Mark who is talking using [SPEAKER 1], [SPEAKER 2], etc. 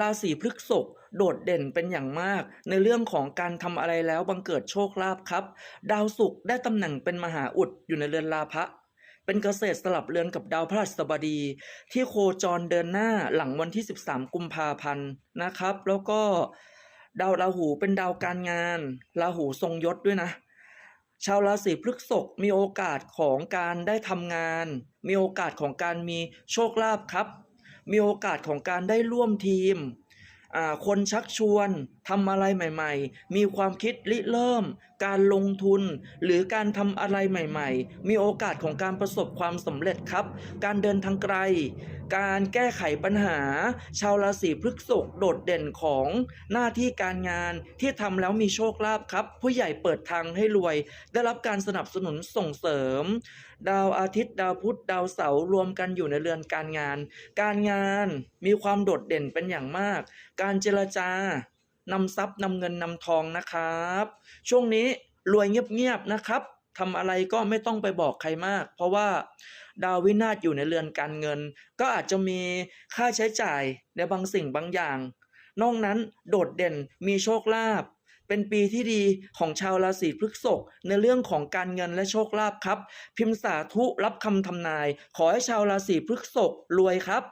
[SPEAKER 1] ราศีพฤกษภโดดเด่นเป็นอย่างมาก ในเรื่องของการทำอะไรแล้วบังเกิดโชคลาภครับ ดาวศุกร์ได้ตำแหน่งเป็นมหาอุดอยู่ในเรือนลาภะเป็นเกษตรสลับเรือนกับดาวพฤหัสบดี ที่โคจรเดินหน้าหลังวันที่ 13 กุมภาพันธ์นะครับ แล้วก็ดาวราหูเป็นดาวการงานราหูทรงยศด้วยนะ ชาวราศีพฤกษภมีโอกาสของการได้ทำงาน มีโอกาสของการมีโชคลาภครับ มีโอกาสของการได้ร่วมทีม คนชักชวนทำอะไรใหม่ๆ มีความคิดริเริ่ม การลงทุน หรือการทำอะไรใหม่ๆ มีโอกาสของการประสบความสำเร็จครับ การเดินทางไกล การแก้ไขปัญหา ชาวราศีพฤษภโดดเด่นของหน้าที่การงานที่ทำแล้วมีโชคลาภครับ ผู้ใหญ่เปิดทางให้รวย ได้รับการสนับสนุนส่งเสริม ดาวอาทิตย์ดาวพุธดาวเสาร์รวมกันอยู่ในเรือนการงาน การงานมีความโดดเด่นเป็นอย่างมาก การเจรจา นำทรัพย์นำเงินนำทองนะครับ ช่วงนี้รวยเงียบๆนะครับทำอะไรก็ไม่ต้องไปบอกใครมาก เพราะว่าดาววินาศอยู่ในเรือนการเงิน ก็อาจจะมีค่าใช้จ่ายในบางสิ่งบางอย่าง นอกนั้นโดดเด่นมีโชคลาภเป็นปีที่ดีของชาวราศีพฤษภในเรื่องของการเงินและโชคลาภครับ พิมพ์สาธุรับคำทำนาย ขอให้ชาวราศีพฤษภรวยครับ